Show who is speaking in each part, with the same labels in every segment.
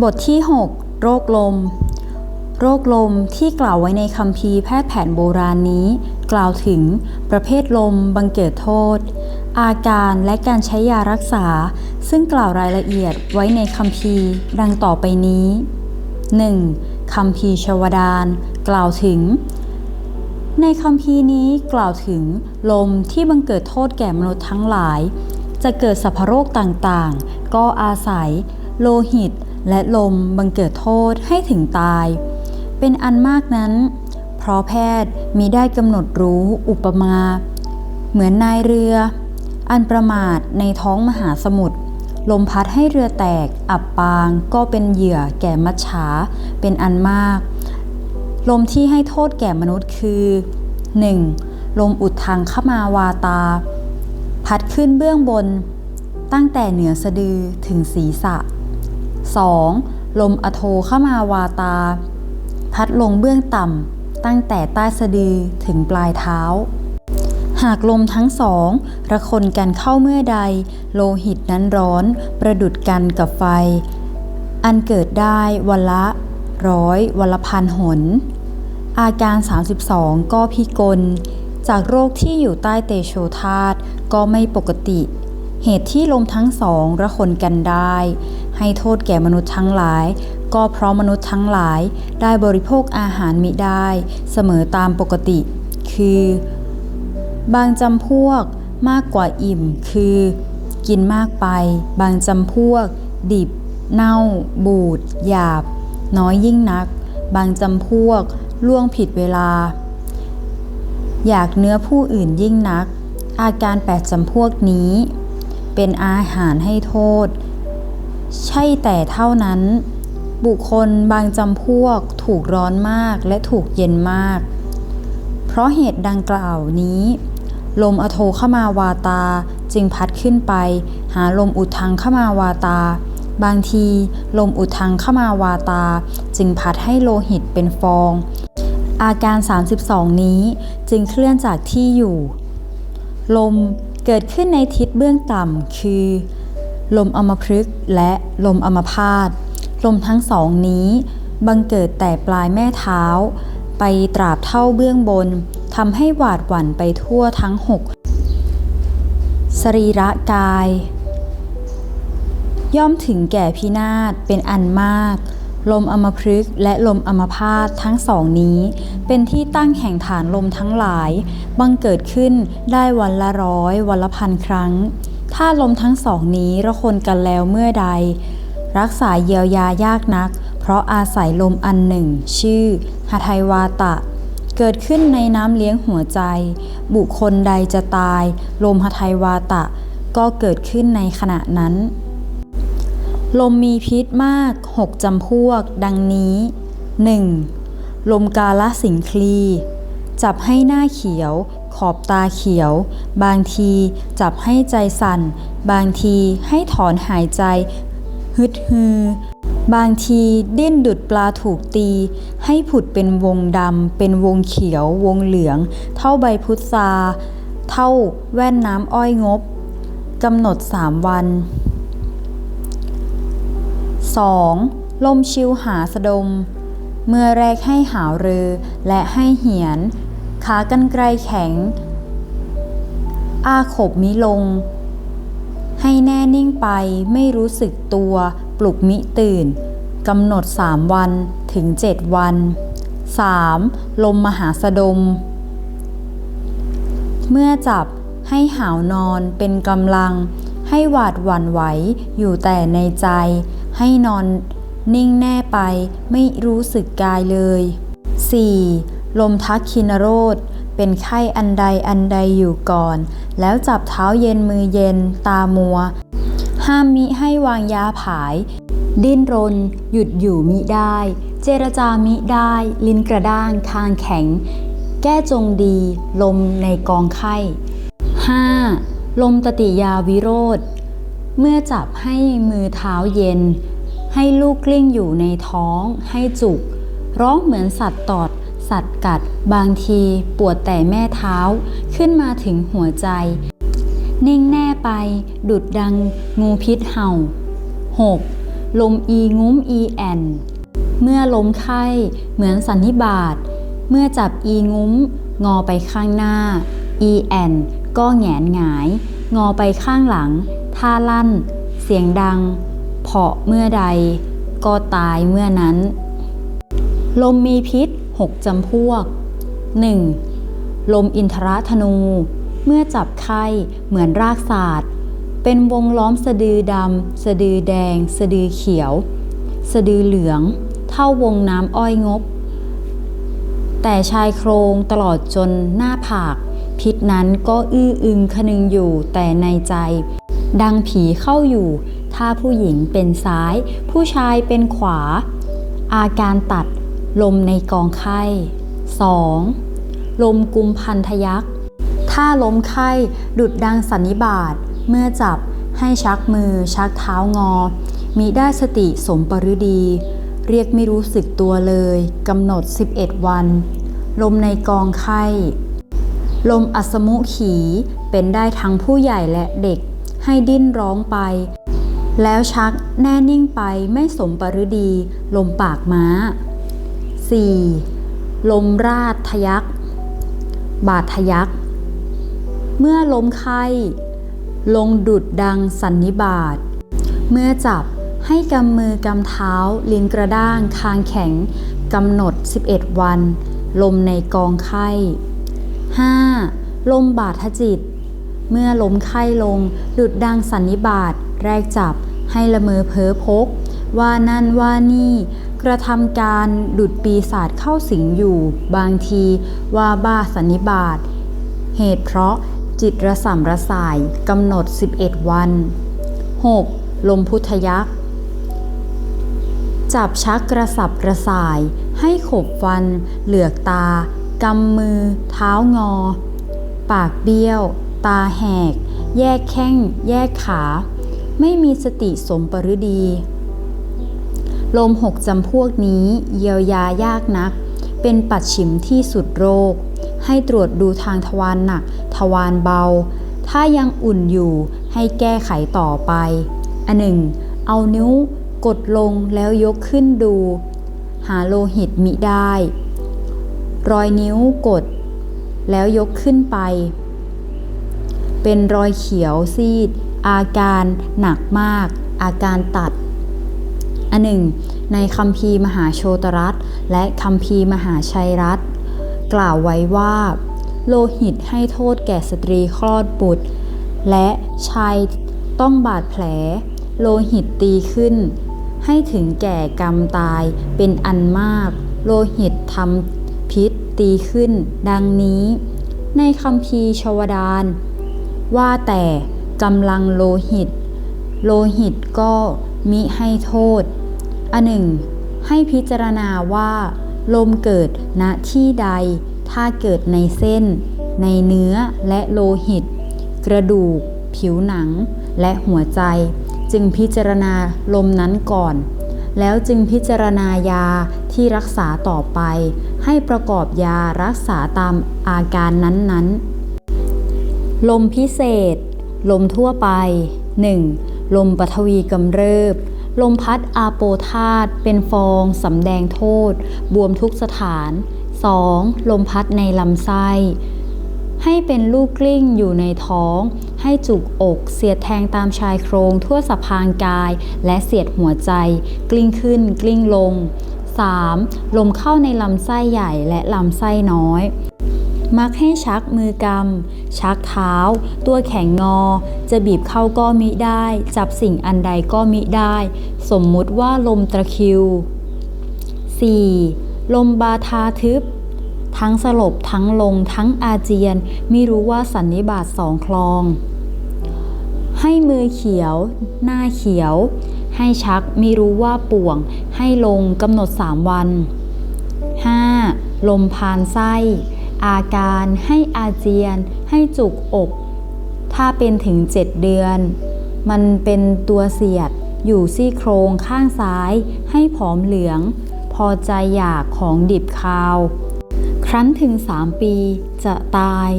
Speaker 1: บทที่ 6 โรคลม โรคลมที่กล่าวไว้ในคัมภีร์แพทย์แผนโบราณนี้ กล่าวถึงประเภทลม บังเกิดโทษ อาการและการใช้ยารักษา ซึ่งกล่าวรายละเอียดไว้ในคัมภีร์ดังต่อไปนี้ 1. คัมภีร์ชวดานกล่าวถึง ในคัมภีร์นี้กล่าวถึงลมที่บังเกิดโทษแก่มนุษย์ทั้งหลาย จะเกิดสัพโรคต่างๆ ก็อาศัย โลหิต และลมบังเกิดโทษให้ถึงตาย เป็นอันมากนั้น เพราะแพทย์มีได้กำหนดรู้อุปมา เหมือนนายเรือ อันประมาทในท้องมหาสมุทรลมพัดให้เรือแตกอับปางก็เป็นเหยื่อแก่มัจฉาเป็นอันมาก ลมที่ให้โทษแก่มนุษย์คือ 1. ลมอุดทางขมาวาตา พัดขึ้นเบื้องบน ตั้งแต่เหนือสะดือถึงศีรษะ 2. ลมอโทขมาวาตา พัดลงเบื้องต่ำตั้งแต่ใต้สะดือถึงปลายเท้า หากลมทั้งสองระคนกันเข้าเมื่อใด โลหิตนั้นร้อนประดุดกันกับไฟ อันเกิดได้วันละร้อยวันละพันหน อาการ 32 ก็พิกล จากโรคที่อยู่ใต้เตโชธาตก็ไม่ปกติเหตุที่ลมทั้งสองระคนกันได้ ให้โทษแก่มนุษย์ทั้งหลาย ก็เพราะมนุษย์ทั้งหลายได้บริโภคอาหารมิได้เสมอตามปกติ คือ บางจำพวกมากกว่าอิ่ม คือ กินมากไป บางจำพวก ดิบ เน่า บูด หยาบ น้อยยิ่งนัก บางจำพวก ล่วงผิดเวลา อยากเนื้อผู้อื่นยิ่งนัก อาการแปดจำพวกนี้ เป็นอาหารให้โทษ ใช่แต่เท่านั้น บุคคลบางจำพวกถูกร้อนมากและถูกเย็นมาก เพราะเหตุดังกล่าวนี้ ลมอโทขมาวาตาจึงพัดขึ้นไป หาลมอุดทังขมาวาตา บางทีลมอุดทังขมาวาตา จึงพัดให้โลหิตเป็นฟอง อาการ 32 นี้จึงเคลื่อนจากที่อยู่ ลมเกิดขึ้นในทิศเบื้องต่ำคือ ลมอมพฤกษ์และลมอมพาตลมทั้งสองนี้ บังเกิดแต่ปลายแม่เท้า ไปตราบเท่าเบื้องบนทำให้หวาดหวั่นไปทั่วทั้งหกสรีระกาย ย่อมถึงแก่พินาศเป็นอันมาก ลมอมพฤกษ์และลมอมพาตทั้งสองนี้ เป็นที่ตั้งแห่งฐานลมทั้งหลาย บังเกิดขึ้นได้วันละร้อยวันละพันครั้ง ถ้าลมทั้งสองนี้ระคนกันแล้วเมื่อใด รักษาเยียวยายากนัก เพราะอาศัยลมอันหนึ่ง ชื่อหทัยวาตะ เกิดขึ้นในน้ำเลี้ยงหัวใจ บุคคลใดจะตาย ลมหทัยวาตะ ก็เกิดขึ้นในขณะนั้น ลมมีพิษมากหกจำพวก ดังนี้ 1. ลมกาลสิงคลี จับให้หน้าเขียว ขอบตาเขียว บางทีจับให้ใจสั่น บางทีให้ถอนหายใจ ฮึดฮือบางทีดิ้นดุดปลาถูกตี ให้ผุดเป็นวงดำ เป็นวงเขียว วงเหลือง เท่าใบพุทราเท่าแว่นน้ำอ้อยงบกำหนดสามวัน 2. ลมชิวหาสะดม เมื่อแรกให้หาวเรือและให้เหียน ขากันไกลแข็ง อาขบมิลง ให้แน่นิ่งไปไม่รู้สึกตัว ปลุกมิตื่นกำหนดสามวันถึงเจ็ดวัน 3. ลมมหาสะดม เมื่อจับให้หาวนอนเป็นกำลัง ให้หวาดหวั่นไหวอยู่แต่ในใจ ให้นอนนิ่งแน่ไปไม่รู้สึกกายเลย 4. ลมทักคินโรธเป็นไข้อันใดอันใดอยู่ก่อน แล้วจับเท้าเย็นมือเย็น ตามัว ห้ามมิให้วางยาผาย ดิ้นรน หยุดอยู่มิได้ เจรจามิได้ ลิ้นกระด้างคางแข็ง แก้จงดี ลมในกองไข้ 5. ลมตติยาวิโรธ เมื่อจับให้มือเท้าเย็น ให้ลูกกลิ้งอยู่ในท้อง ให้จุก ร้องเหมือนสัตว์ตอด สัตว์กัด บางทีปวดแต่แม่เท้าขึ้นมาถึงหัวใจ นิ่งแน่ไป ดุดดังงูพิษเห่า 6. ลมอีงุ้มอีแอน เมื่อล้มไข้เหมือนสันนิบาต เมื่อจับอีงุ้ม งอไปข้างหน้า อีแอนก็แงนหงาย งอไปข้างหลัง ท่าลั่น เสียงดัง เพาะเมื่อใด ก็ตายเมื่อนั้น ลมมีพิษ หกจำพวก 1. ลมอินทรธนู เมื่อจับไข้เหมือนรากศาสตร์ เป็นวงล้อมสะดือดำ สะดือแดง สะดือเขียว สะดือเหลือง เท่าวงน้ำอ้อยงบ แต่ชายโครงตลอดจนหน้าผาก พิษนั้นก็อื้ออึงคนึงอยู่แต่ในใจ ดังผีเข้าอยู่ ถ้าผู้หญิงเป็นซ้าย ผู้ชายเป็นขวา อาการตัด ลมในกองไข้ 2. ลมกุมพันธยักษ์ ถ้าล้มไข้ดุดดังสันนิบาตเมื่อจับให้ชักมือชักเท้างอมีได้สติสมปรือดี เรียกไม่รู้สึกตัวเลยกำหนด 11 วัน ลมในกองไข้ ลมอัสมุขีเป็นได้ทั้งผู้ใหญ่และเด็ก ให้ดิ้นร้องไป แล้วชักแน่นิ่งไปไม่สมปรือดี ลมปากม้า 4. ลมราดทยัก บาดทยัก เมื่อลมไข้ลงดุดดังสันนิบาต เมื่อจับให้กำมือกำเท้า ลิ้นกระด้าง คางแข็งกำหนด 11 วัน ลมในกองไข้ 5. ลมบาดทจิต เมื่อลมไข้ลง ดุดดังสันนิบาต แรกจับให้ละเมอเพ้อพก ว่านั่นว่านี่ กระทำการดุดปีศาจเข้าสิงอยู่ บางทีว่าบ้าสันนิบาต เหตุเพราะจิตระสำระสายกำหนด 11 วัน 6. ลมพุทธยักษ์จับชักกระสับกระส่าย ให้ขบฟัน เหลือกตา กำมือ เท้างอ ปากเบี้ยว ตาแหก แยกแข้ง แยกขา ไม่มีสติสมปรือดี ลมหกจำพวกนี้เยียวยายากนัก เป็นปัดฉิมที่สุดโรค ให้ตรวจดูทางทวารหนัก ทวารเบา ถ้ายังอุ่นอยู่ให้แก้ไขต่อไปอันหนึ่ง เอานิ้วกดลงแล้วยกขึ้นดู หาโลหิตมิได้ รอยนิ้วกด แล้วยกขึ้นไป เป็นรอยเขียวซีด อาการหนักมาก อาการตัด อันหนึ่ง ในคำพีร์มหาโชตรัสและคำพีร์มหาชัยรัตกล่าวไว้ว่า โลหิตให้โทษแก่สตรีคลอดบุตร และชายต้องบาดแผล โลหิตตีขึ้น ให้ถึงแก่กรรมตายเป็นอันมาก โลหิตทำพิษตีขึ้น ดังนี้ ในคำพีชวดาน ว่าแต่กำลังโลหิต โลหิตก็มิให้โทษ อันหนึ่ง ให้พิจารณาว่า ลมเกิดณที่ใด ถ้าเกิดในเส้น ในเนื้อและโลหิต กระดูก ผิวหนัง และหัวใจ จึงพิจารณาลมนั้นก่อน แล้วจึงพิจารณายาที่รักษาต่อไป ให้ประกอบยารักษาตามอาการนั้นๆ ลมพิเศษ ลมทั่วไป 1. ลมปฐวีกำเริบ ลมพัดอาโปธาตเป็นฟองสำแดงโทษ บวมทุกสถาน 2. ลมพัดในลำไส้ให้เป็นลูกกลิ้งอยู่ในท้อง ให้จุกอก เสียดแทงตามชายโครงทั่วสะพางกาย และเสียดหัวใจ กลิ้งขึ้น กลิ้งลง 3. ลมเข้าในลำไส้ใหญ่และลำไส้น้อย มักให้ชักมือกำ ชักเท้า ตัวแข็งงอ จะบีบเข้าก็มิได้ จับสิ่งอันใดก็มิได้ สมมุติว่าลมตะคิว 4. ลมบาทาทึบ ทั้งสลบทั้งลงทั้งอาเจียนไม่รู้ว่าสันนิบาตสองคลอง ให้มือเขียว หน้าเขียว ให้ชักไม่รู้ว่าป่วง ให้ลงกำหนด3วัน 5. ลมพานไส้ อาการให้อาเจียน ให้จุกอก ถ้าเป็นถึง 7 เดือน มันเป็นตัวเสียดอยู่ซี่โครงข้างซ้าย ให้ผอมเหลือง พอใจอยากของดิบคาว ครั้นถึง 3 ปีจะตาย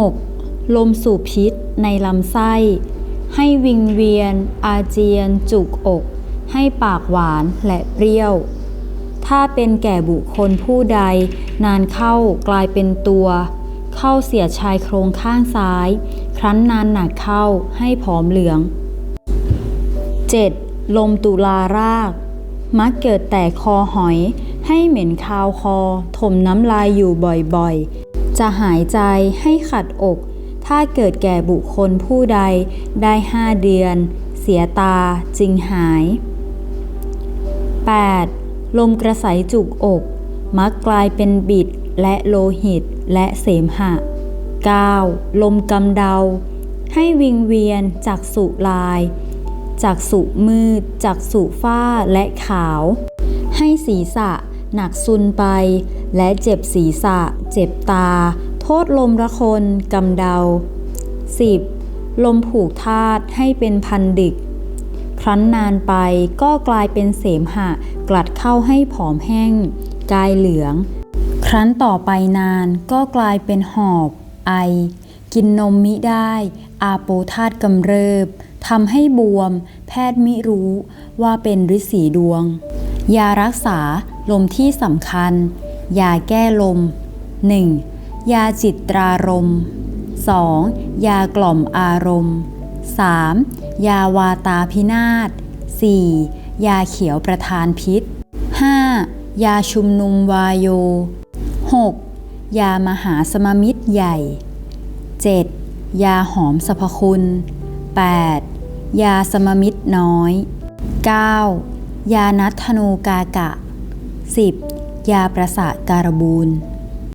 Speaker 1: 6. ลมสูบพิษในลำไส้ ให้วิงเวียน อาเจียน จุกอก ให้ปากหวานและเปรี้ยว ถ้าเป็นแก่บุคคลผู้ใด นานเข้ากลายเป็นตัว เข้าเสียชายโครงข้างซ้าย ครั้นนานหนักเข้าให้ผอมเหลือง 7. ลมตุลาราก มักเกิดแต่คอหอย ให้เหม็นคาวคอ ถมน้ำลายอยู่บ่อยๆ จะหายใจให้ขัดอก ถ้าเกิดแก่บุคคลผู้ใดได้ห้าเดือน เสียตาจึงหาย 8. ลมกระใสจุกอก มักกลายเป็นบิดและโลหิตและเสมหะ 9. ลมกำเดา ให้วิงเวียนจากสุลาย จากสุมืด จากสุฝ้าและขาว ให้ศีรษะหนักซุนไป และเจ็บศีรษะ เจ็บตา โทษลมระคนกำเดา 10. ลมผูกธาตุให้เป็นพันดึกครั้นนานไปก็กลายเป็นเสมหะ กลัดเข้าให้ผอมแห้ง กายเหลือง ครั้นต่อไปนานก็กลายเป็นหอบ ไอ กินนมมิได้ อาโปธาตกำเริบทำให้บวม แพทย์มิรู้ว่าเป็นฤทธิ์สีดวง ยารักษาลมที่สำคัญ ยาแก้ลม 1. ยาจิตรารม 2. ยากล่อมอารมณ์ 3. ยาวาตาพินาศ 4. ยาเขียวประทานพิษ 5. ยาชุมนุมวายโย 6. ยามหาสมมิตรใหญ่ 7. ยาหอมสรรพคุณ 8. ยาสมมิตรน้อย 9. ยานัทธนูกากะ 10. ยาประสาทการบูล